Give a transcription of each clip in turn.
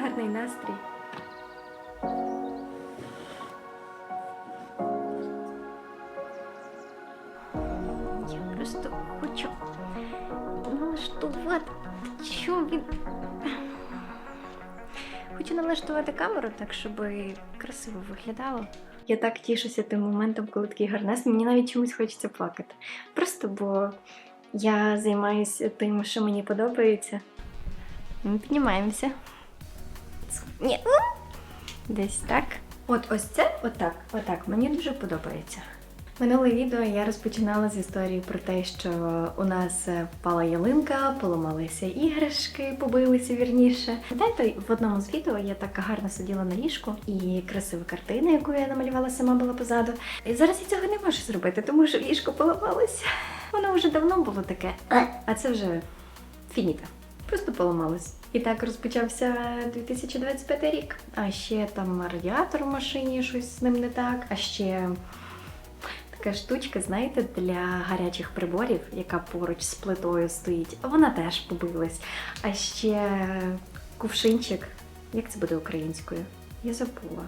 гарний настрій. Я просто хочу налаштувати. Що він. Хочу налаштувати камеру так, щоб красиво виглядало. Я так тішуся тим моментом, коли такий гарнес. Мені навіть чомусь хочеться плакати. Просто бо я займаюся тим, що мені подобається. Ми піднімаємося. Ні. Десь так. От ось це, отак, отак, мені дуже подобається. Минуле відео я розпочинала з історії про те, що у нас е, впала ялинка, поламалися іграшки, побилися вірніше. Пам'ятаєте, в одному з відео я так гарно сиділа на ліжку, і красива картина, яку я намалювала сама, була позаду. І зараз я цього не можу зробити, тому що ліжко поламалося. Воно вже давно було таке, а це вже фініта. Просто поламалось. І так розпочався 2025 рік. А ще там радіатор в машині, щось з ним не так. А ще така штучка, знаєте, для гарячих приборів, яка поруч з плитою стоїть. Вона теж побилась. А ще кувшинчик. Як це буде українською? Я забула.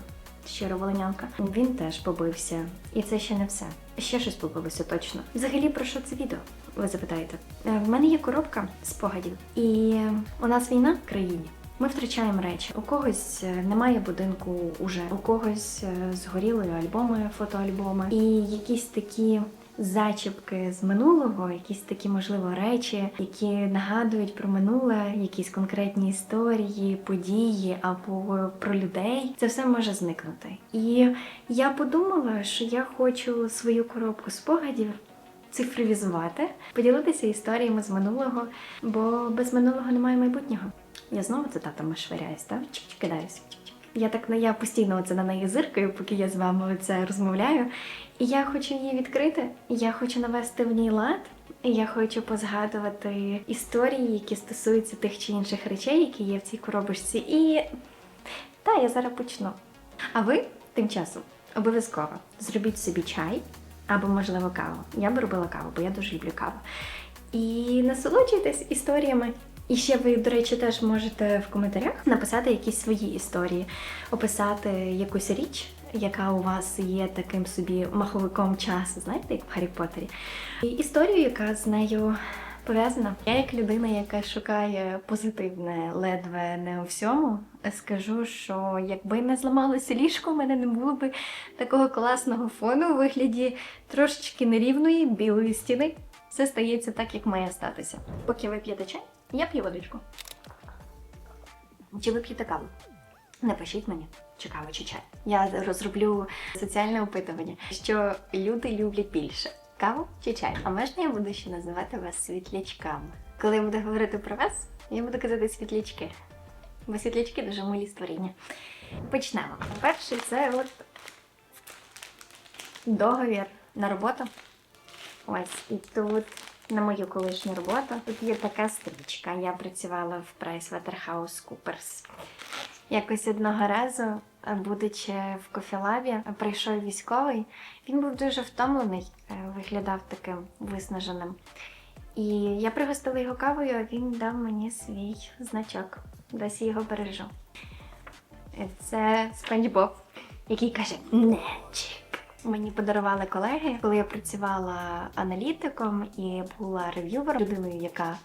Щира волинянка. Він теж побився. І це ще не все. Ще щось побилося точно. Взагалі, про що це відео? Ви запитаєте? Е, В мене є коробка спогадів, і у нас війна в країні. Ми втрачаємо речі. У когось е, немає будинку уже, у когось е, згоріли альбоми, фотоальбоми, і якісь такі. Зачіпки з минулого, якісь такі, можливо, речі, які нагадують про минуле, якісь конкретні історії, події або про людей. Це все може зникнути. І я подумала, що я хочу свою коробку спогадів цифровізувати, поділитися історіями з минулого, бо без минулого немає майбутнього. Я знову цитатами швиряюсь, так? Чик-чик кидаюсь. Я так на я постійно оце на неї зиркаю, поки я з вами це розмовляю. І я хочу її відкрити. Я хочу навести в ній лад. Я хочу позгадувати історії, які стосуються тих чи інших речей, які є в цій коробочці. І та я зараз почну. А ви тим часом обов'язково зробіть собі чай або, можливо, каву. Я би робила каву, бо я дуже люблю каву. І насолоджуйтесь історіями. І ще ви, до речі, теж можете в коментарях написати якісь свої історії, описати якусь річ, яка у вас є таким собі маховиком часу, знаєте, як в Гаррі Поттері. І історію, яка з нею пов'язана. Я, як людина, яка шукає позитивне ледве не у всьому, скажу, що якби не зламалося ліжко, у мене не було би такого класного фону у вигляді трошечки нерівної білої стіни. Все стається так, як має статися. Поки ви п'єте чай, я п'ю водичку. Чи ви п'єте каву? Напишіть мені, чи кава, чи чай. Я розроблю соціальне опитування, що люди люблять більше каву чи чай. А можна я буду ще називати вас світлячками? Коли я буду говорити про вас, я буду казати світлячки. Бо світлячки дуже милі створіння. Почнемо. Перший це от договір на роботу. Ось, і тут на мою колишню роботу. Тут є така стрічка. Я працювала в PricewaterhouseCoopers. Якось одного разу, е, будучи в кофілабі, прийшов військовий. Він був дуже втомлений, е, виглядав таким виснаженим. І я пригостила його кавою, а він дав мені свій значок. Досі його бережу. Це Спанч Боб, який каже Нечик. Мені подарували колеги, коли я працювала аналітиком і була рев'ювером, людиною, яка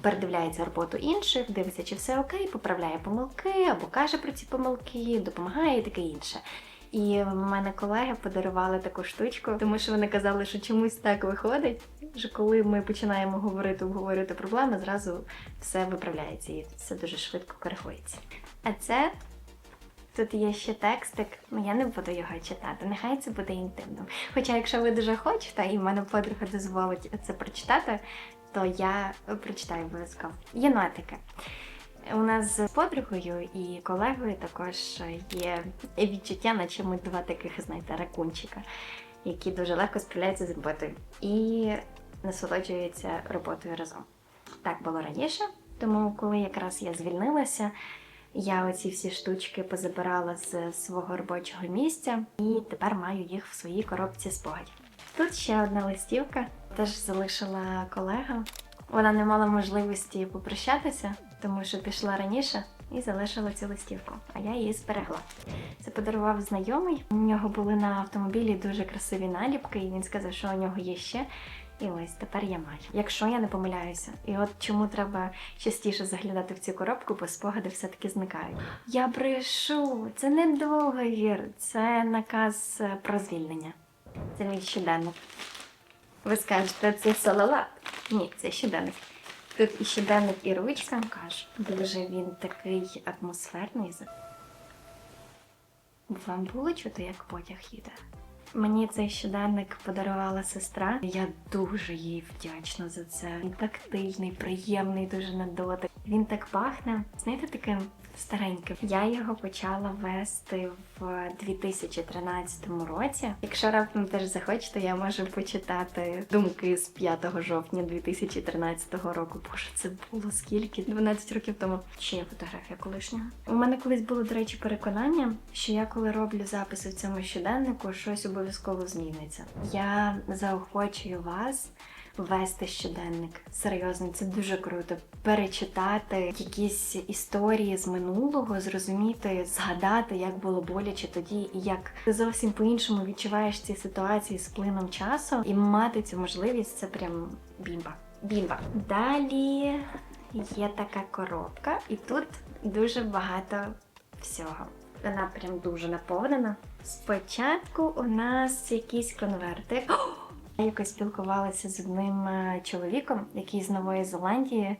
передивляється роботу інших, дивиться, чи все окей, поправляє помилки або каже про ці помилки, допомагає і таке інше. І в мене колеги подарували таку штучку, тому що вони казали, що чомусь так виходить, що коли ми починаємо говорити, обговорювати проблеми, зразу все виправляється і все дуже швидко коригується. А це Тут є ще текстик, ну я не буду його читати, нехай це буде інтимним. Хоча, якщо ви дуже хочете, і в мене подруга дозволить це прочитати, то я прочитаю обов'язково. Єнотики. У нас з подругою і колегою також є відчуття, наче ми два таких, знаєте, ракунчика, які дуже легко справляються з роботою і насолоджуються роботою разом. Так було раніше, тому коли якраз я звільнилася, я оці всі штучки позабирала з свого робочого місця і тепер маю їх в своїй коробці спогадів. Тут ще одна листівка, теж залишила колега. Вона не мала можливості попрощатися, тому що пішла раніше. і залишила цю листівку, а я її зберегла. Це подарував знайомий. У нього були на автомобілі дуже красиві наліпки, і він сказав, що у нього є ще. І ось тепер я маю. Якщо я не помиляюся, і от чому треба частіше заглядати в цю коробку, бо спогади все-таки зникають. Я брешу, це не договір, це наказ е, про звільнення. Це мій щоденник. Ви скажете, це салалат? Ні, це щоденник. Тут і щоденник, і ручка. Кажу, дуже він такий атмосферний. Вам було чути, як потяг їде? Мені цей щоденник подарувала сестра. Я дуже їй вдячна за це. Він тактильний, приємний, дуже на дотик. Він так пахне, знаєте, таким стареньким. Я його почала вести в 2013 році. Якщо раптом теж захочете, я можу почитати думки з 5 жовтня 2013 року. Боже, це було скільки? 12 років тому. Ще є фотографія колишнього. У мене колись було, до речі, переконання, що я коли роблю записи в цьому щоденнику, щось обов'язково зміниться. Я заохочую вас вести щоденник. Серйозно, це дуже круто. Перечитати якісь історії з минулого, зрозуміти, згадати, як було боляче тоді, і як ти зовсім по-іншому відчуваєш ці ситуації з плином часу, і мати цю можливість це прям бімба. Бімба. Далі є така коробка, і тут дуже багато всього. Вона прям дуже наповнена. Спочатку у нас якийсь конвертик. Я якось спілкувалася з одним е, чоловіком, який з Нової Зеландії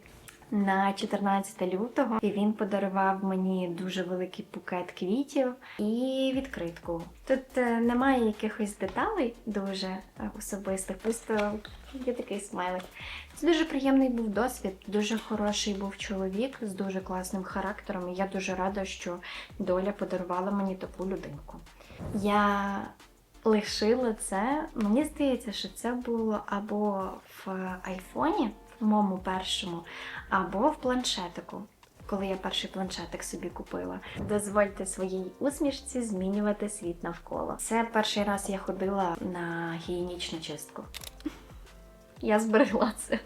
на 14 лютого, і він подарував мені дуже великий букет квітів і відкритку. Тут е, немає якихось деталей дуже е, особистих, просто є такий смайлик. Це дуже приємний був досвід, дуже хороший був чоловік з дуже класним характером. І я дуже рада, що доля подарувала мені таку людинку. Я лишила це. Мені здається, що це було або в айфоні, в моєму першому, або в планшетику. Коли я перший планшетик собі купила, дозвольте своїй усмішці змінювати світ навколо. Це перший раз я ходила на гігієнічну чистку. Я зберегла це.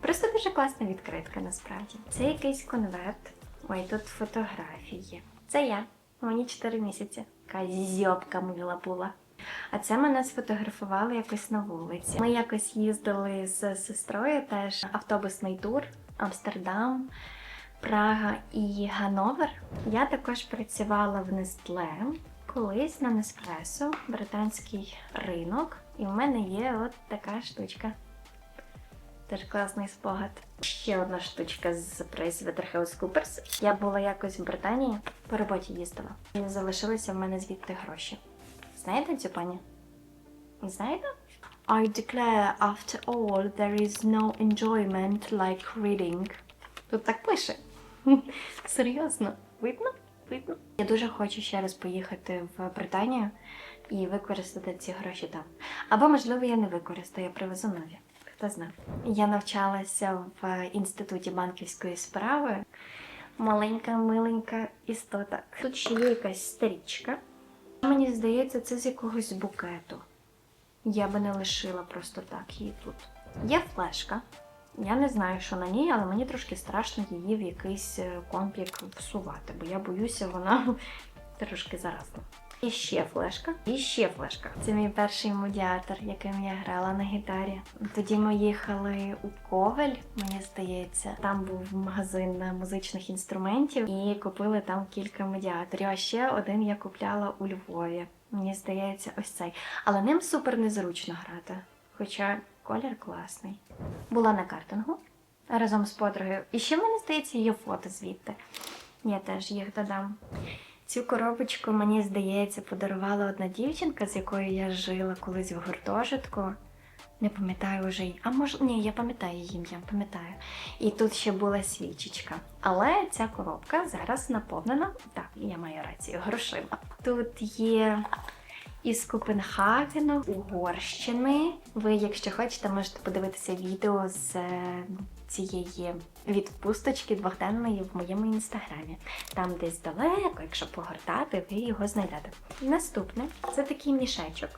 Просто дуже класна відкритка насправді. Це якийсь конверт. Ой, тут фотографії. Це я. Мені 4 місяці. Така зьобка мила була. А це мене сфотографували якось на вулиці. Ми якось їздили з сестрою теж автобусний тур Амстердам, Прага і Гановер. Я також працювала в Нестле колись на Неспресо, британський ринок. І в мене є от така штучка. Теж класний спогад. Ще одна штучка з PricewaterhouseCoopers. Я була якось в Британії, по роботі їздила. І залишилися в мене звідти гроші. Знаєте цю пані? Не знаєте? I declare after all there is no enjoyment like reading. Тут так пише. Серйозно, видно? Видно? Я дуже хочу ще раз поїхати в Британію і використати ці гроші там. Або, можливо, я не використаю, я привезу нові. Хто знає. Я навчалася в інституті банківської справи. Маленька, миленька істота. Тут ще є якась стрічка. Мені здається, це з якогось букету. Я би не лишила просто так її тут. Є флешка. Я не знаю, що на ній, але мені трошки страшно її в якийсь е, комплік всувати, бо я боюся, вона трошки заразна. І ще флешка, і ще флешка. Це мій перший медіатор, яким я грала на гітарі. Тоді ми їхали у Ковель, мені здається. Там був магазин музичних інструментів, і купили там кілька медіаторів. А ще один я купляла у Львові. Мені здається, ось цей. Але ним супер незручно грати. Хоча колір класний. Була на картингу разом з подругою. І ще мені здається, є фото звідти. Я теж їх додам. Цю коробочку, мені здається, подарувала одна дівчинка, з якою я жила колись в гуртожитку. Не пам'ятаю вже її. А може, ні, я пам'ятаю її ім'я, пам'ятаю. І тут ще була свічечка. Але ця коробка зараз наповнена. Так, я маю рацію, грошима. Тут є із Копенгагену, Угорщини. Ви, якщо хочете, можете подивитися відео з е, цієї відпусточки двохденної в моєму інстаграмі. Там десь далеко, якщо погортати, ви його знайдете. Наступне це такий мішечок.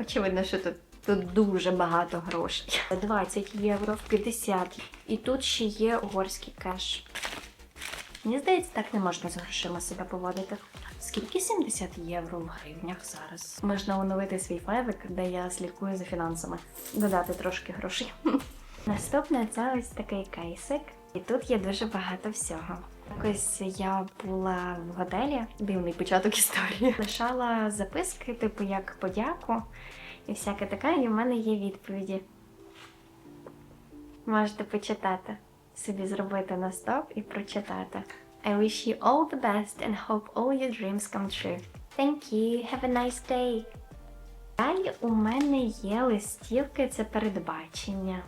Очевидно, що тут Тут дуже багато грошей. 20 євро, 50. І тут ще є угорський кеш. Мені здається, так не можна з грошима себе поводити. Скільки 70 євро в гривнях зараз? Можна оновити свій файлик, де я слідкую за фінансами, додати трошки грошей. Наступне це ось такий кейсик, і тут є дуже багато всього. Якось я була в готелі, дивний початок історії. Лишала записки, типу як подяку і всяке таке, і в мене є відповіді. Можете почитати. Собі зробити на стоп і прочитати. I wish you all the best and hope all your dreams come true. Thank you, have a nice day. Далі у мене є листівки, це передбачення.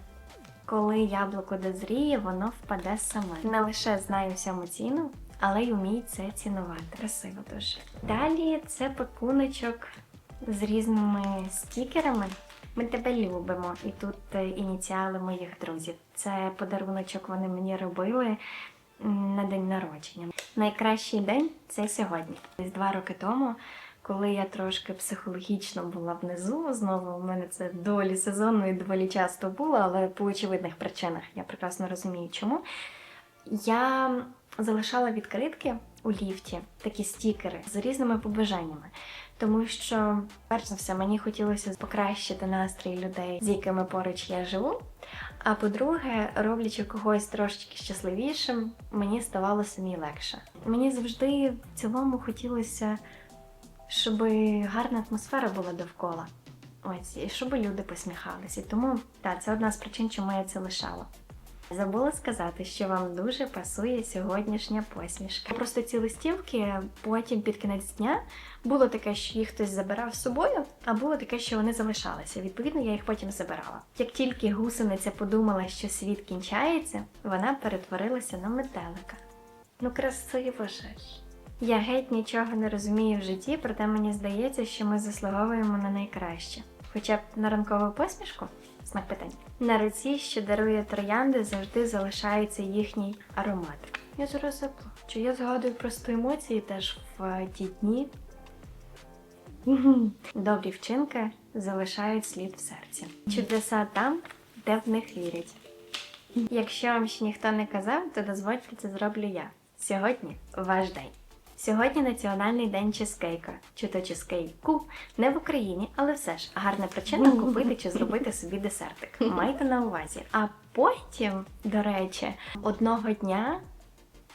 Коли яблуко дозріє, воно впаде саме. Не лише знаю всьому ціну, але й вмію це цінувати. Красиво дуже. Далі це пакуночок з різними стікерами. Ми тебе любимо. І тут е, ініціали моїх друзів. Це подаруночок вони мені робили на день народження. Найкращий день це сьогодні. Десь два роки тому, коли я трошки психологічно була внизу, знову у мене це доволі сезонно і доволі часто було, але по очевидних причинах я прекрасно розумію, чому. Я залишала відкритки у ліфті, такі стікери з різними побажаннями. Тому що, перш за все, мені хотілося покращити настрій людей, з якими поруч я живу. А по-друге, роблячи когось трошечки щасливішим, мені ставало самі легше. Мені завжди в цілому хотілося, щоб гарна атмосфера була довкола. Ось, і щоб люди посміхалися. Тому так, це одна з причин, чому я це лишала. Забула сказати, що вам дуже пасує сьогоднішня посмішка. Просто ці листівки потім під кінець дня було таке, що їх хтось забирав з собою, а було таке, що вони залишалися. Відповідно, я їх потім забирала. Як тільки гусениця подумала, що світ кінчається, вона перетворилася на метелика. Ну, красиво ж. Я геть нічого не розумію в житті, проте мені здається, що ми заслуговуємо на найкраще. Хоча б на ранкову посмішку знак питань. На руці, що дарує троянди, завжди залишається їхній аромат. Я зараз заплачу. Я згадую просто емоції теж в е, ті дні. Добрі вчинки залишають слід в серці. Чудеса там, де в них вірять. Якщо вам ще ніхто не казав, то дозвольте це зроблю я. Сьогодні ваш день. Сьогодні національний день чизкейка, чи то чизкейку, не в Україні, але все ж гарна причина купити чи зробити собі десертик. Майте на увазі. А потім, до речі, одного дня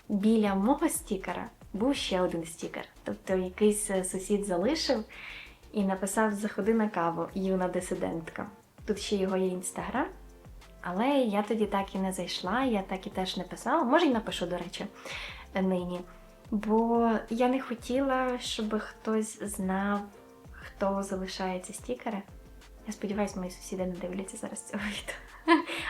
біля мого стікера був ще один стікер. Тобто якийсь е, сусід залишив і написав Заходи на каву, юна дисидентка. Тут ще його є інстаграм. Але я тоді так і не зайшла, я так і теж не писала. Може, й напишу, до речі, нині. Бо я не хотіла, щоб хтось знав, хто залишає ці стікери. Я сподіваюся, мої сусіди не дивляться зараз цього відео.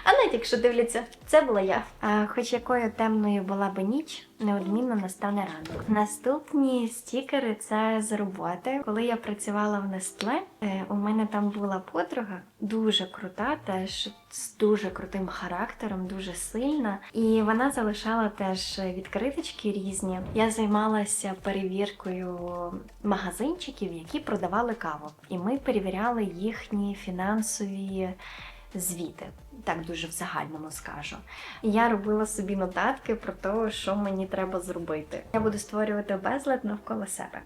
А навіть якщо дивляться, це була я. А, хоч якою темною була би ніч, неодмінно настане ранок. Наступні стікери це з роботи. Коли я працювала в Нестле, у мене там була подруга, дуже крута, теж з дуже крутим характером, дуже сильна. І вона залишала теж відкриточки різні. Я займалася перевіркою магазинчиків, які продавали каву. І ми перевіряли їхні фінансові звіти. Так дуже в загальному скажу. Я робила собі нотатки про те, що мені треба зробити. Я буду створювати безлад навколо себе.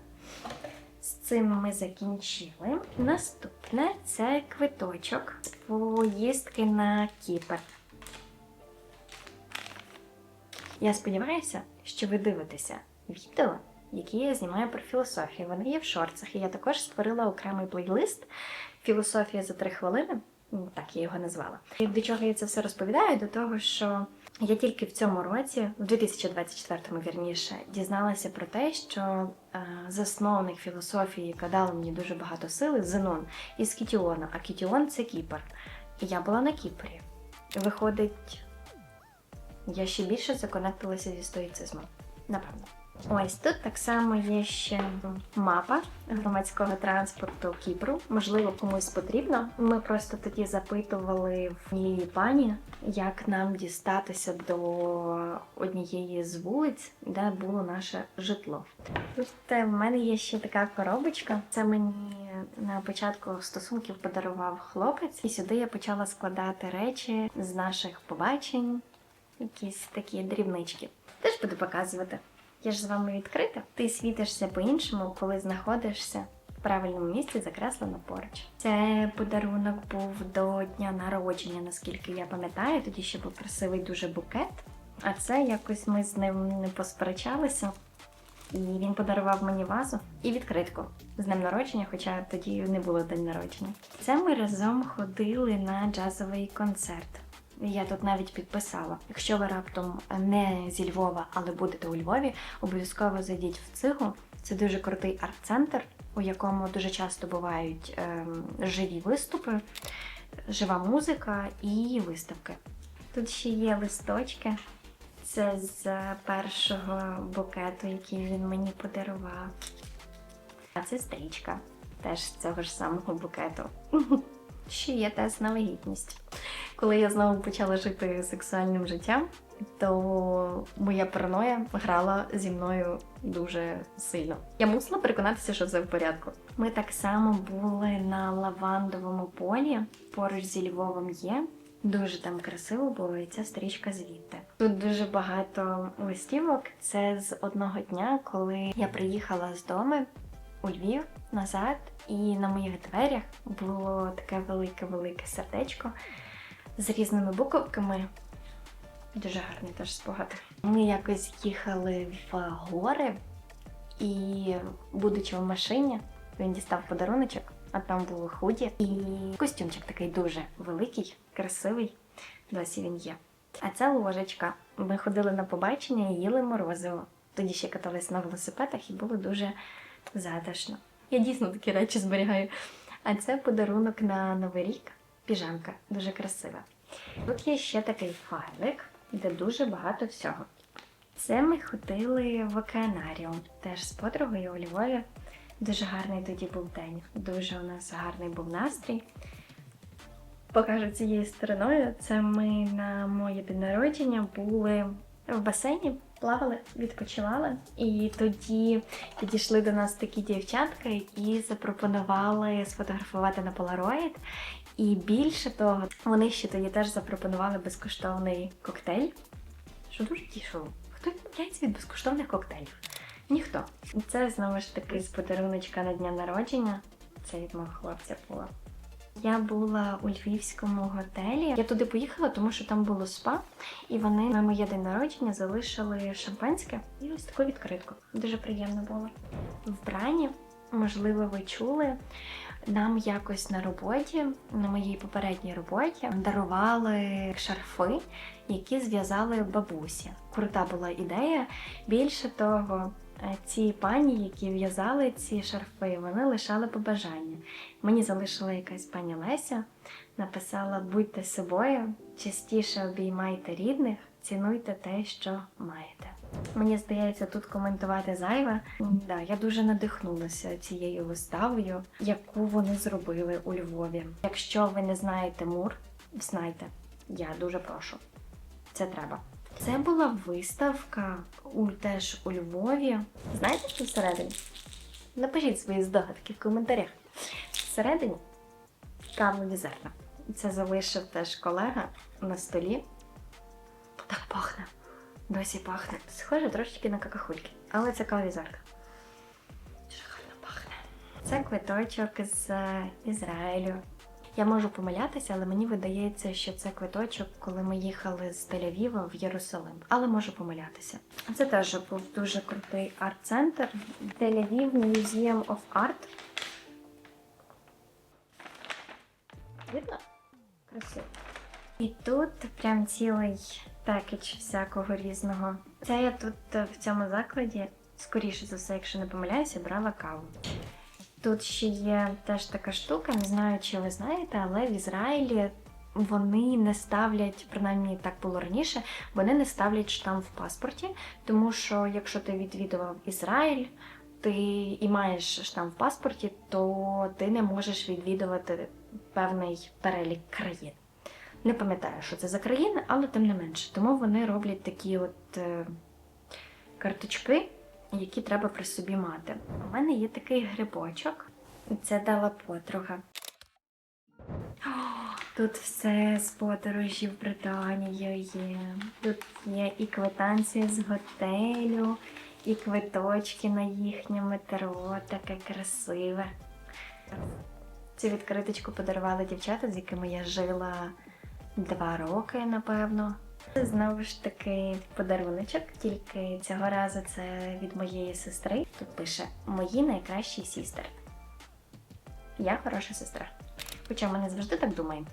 З цим ми закінчили. Наступне це квиточок з поїздки на Кіпр. Я сподіваюся, що ви дивитеся відео, які я знімаю про філософію. Вони є в шорцах, і я також створила окремий плейлист Філософія за три хвилини. Ну, Так я його назвала. І до чого я це все розповідаю? До того, що я тільки в цьому році, в 2024-му вірніше, дізналася про те, що е, засновник філософії, яка дала мені дуже багато сили, Зенон із Кітіона. А Кітіон це Кіпр. Я була на Кіпрі. Виходить, я ще більше законектилася зі стоїцизмом. Напевно. Ось тут так само є ще мапа громадського транспорту Кіпру. Можливо, комусь потрібно. Ми просто тоді запитували в однієї пані, як нам дістатися до однієї з вулиць, де було наше житло. Тут е, в мене є ще така коробочка. Це мені на початку стосунків подарував хлопець, і сюди я почала складати речі з наших побачень, якісь такі дрібнички. Теж буду показувати. Я ж з вами відкрита. Ти світишся по-іншому, коли знаходишся в правильному місці, закреслено поруч. Це подарунок був до дня народження, наскільки я пам'ятаю. Тоді ще був красивий дуже букет. А це якось ми з ним не посперечалися. І він подарував мені вазу і відкритку з днем народження, хоча тоді не було день народження. Це ми разом ходили на джазовий концерт. Я тут навіть підписала. Якщо ви раптом не зі Львова, але будете у Львові, обов'язково зайдіть в цигу. Це дуже крутий арт-центр, у якому дуже часто бувають ем, живі виступи, жива музика і виставки. Тут ще є листочки. Це з першого букету, який він мені подарував. А це стрічка теж з цього ж самого букету. Ще є тест на вагітність. Коли я знову почала жити сексуальним життям, то моя параноя грала зі мною дуже сильно. Я мусила переконатися, що все в порядку. Ми так само були на лавандовому полі, поруч зі Львовом є. Дуже там красиво було, і ця стрічка звідти. Тут дуже багато листівок. Це з одного дня, коли я приїхала з дому у Львів назад, і на моїх дверях було таке велике-велике сердечко з різними буковками. Дуже гарний теж спогад. Ми якось їхали в гори, і, будучи в машині, він дістав подаруночок, а там було худі і костюмчик такий дуже великий, красивий. Досі він є. А це ложечка. Ми ходили на побачення і їли морозиво. Тоді ще катались на велосипедах і було дуже затишно. Я дійсно такі речі зберігаю. А це подарунок на Новий рік. Піжамка дуже красива. Тут є ще такий файлик, де дуже багато всього. Це ми ходили в океанаріум, теж з подругою у Львові. Дуже гарний тоді був день. Дуже у нас гарний був настрій. Покажу цією стороною. Це ми на моє день народження були в басейні, плавали, відпочивали. І тоді підійшли до нас такі дівчатка, які запропонували сфотографувати на Polaroid. І більше того, вони ще тоді теж запропонували безкоштовний коктейль. Що дуже тішило. Хто відмовляється від безкоштовних коктейлів? Ніхто. Це знову ж таки з подаруночка на дня народження. Це від мого хлопця було. Я була у львівському готелі. Я туди поїхала, тому що там було спа, і вони на моє день народження залишили шампанське і ось таку відкритку. Дуже приємно було. Вбрані, можливо, ви чули. Нам якось на роботі, на моїй попередній роботі, дарували шарфи, які зв'язали бабусі. Крута була ідея. Більше того, ці пані, які в'язали ці шарфи, вони лишали побажання. Мені залишила якась пані Леся, написала: будьте собою, частіше обіймайте рідних, цінуйте те, що маєте. Мені здається, тут коментувати зайве. Да, я дуже надихнулася цією виставою, яку вони зробили у Львові. Якщо ви не знаєте мур, знайте, я дуже прошу. Це треба. Це була виставка у теж у Львові. Знаєте, що всередині? Напишіть свої здогадки в коментарях. Всередині кавові зерна. Це залишив теж колега на столі. Так пахне. Досі пахне. Схоже трошечки на какахульки, але це кавові зерна. Дуже пахне. Це квиточок з Ізраїлю. Я можу помилятися, але мені видається, що це квиточок, коли ми їхали з Тель-Авіва в Єрусалим. Але можу помилятися. Це теж був дуже крутий арт-центр. Тель-Авів Museum of Art. Видно? Красиво. І тут прям цілий пекедж всякого різного. Це я тут е, в цьому закладі, скоріше за все, якщо не помиляюся, брала каву. Тут ще є теж така штука, не знаю, чи ви знаєте, але в Ізраїлі вони не ставлять, принаймні так було раніше, вони не ставлять штамп в паспорті, тому що якщо ти відвідував Ізраїль, ти і маєш штамп в паспорті, то ти не можеш відвідувати певний перелік країн. Не пам'ятаю, що це за країни, але тим не менше. Тому вони роблять такі от е, карточки, які треба при собі мати. У мене є такий грибочок. Це дала подруга. Тут все з подорожі в Британію є. Тут є і квитанція з готелю, і квиточки на їхнє метро, таке красиве. Цю відкриточку подарували дівчата, з якими я жила два роки, напевно. Знову ж таки подаруночок, тільки цього разу це від моєї сестри. Тут пише Мої найкращі сістер. Я хороша сестра. Хоча ми не завжди так думаємо.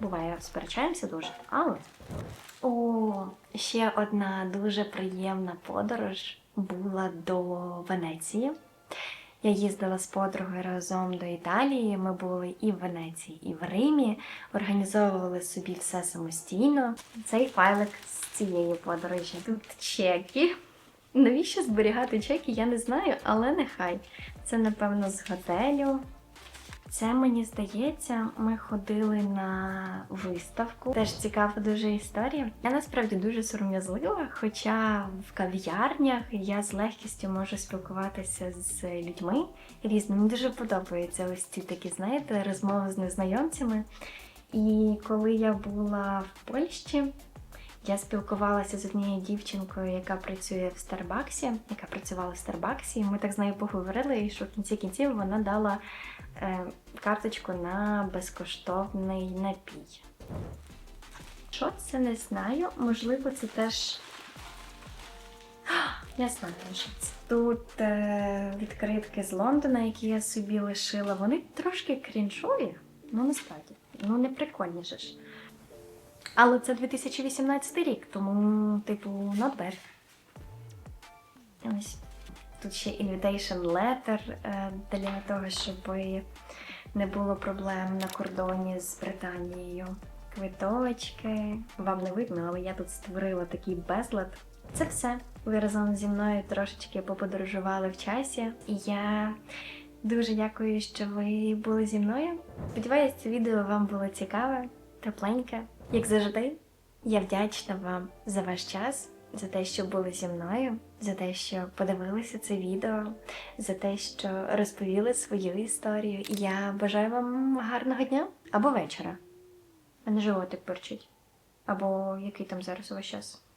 Буває, сперечаємося дуже. Але. О, ще одна дуже приємна подорож була до Венеції. Я їздила з подругою разом до Італії. Ми були і в Венеції, і в Римі, організовували собі все самостійно. Цей файлик з цієї подорожі. Тут чеки. Навіщо зберігати чеки, я не знаю, але нехай. Це, напевно, з готелю. Це мені здається, ми ходили на виставку. Теж цікава дуже історія. Я насправді дуже сором'язлива, хоча в кав'ярнях я з легкістю можу спілкуватися з людьми різними. Мені дуже подобаються ось ці такі, знаєте, розмови з незнайомцями. І коли я була в Польщі, я спілкувалася з однією дівчинкою, яка працює в Старбаксі, яка працювала в Старбаксі. Ми так з нею поговорили, і що в кінці кінців вона дала е, карточку на безкоштовний напій. Що це не знаю? Можливо, це теж. Я знаю, що це. Тут е, відкритки з Лондона, які я собі лишила. Вони трошки крінжові, ну насправді. Ну, не прикольніше ж. Але це 2018 рік, тому, типу, not bad. Ось. Тут ще invitation letter е, для того, щоб не було проблем на кордоні з Британією. Квиточки. Вам не видно, але я тут створила такий безлад. Це все. Ви разом зі мною трошечки поподорожували в часі. І я дуже дякую, що ви були зі мною. Сподіваюсь, це відео вам було цікаве, тепленьке. Як завжди, я вдячна вам за ваш час, за те, що були зі мною, за те, що подивилися це відео, за те, що розповіли свою історію. Я бажаю вам гарного дня або вечора. Мене животик перчить. Або який там зараз у вас час.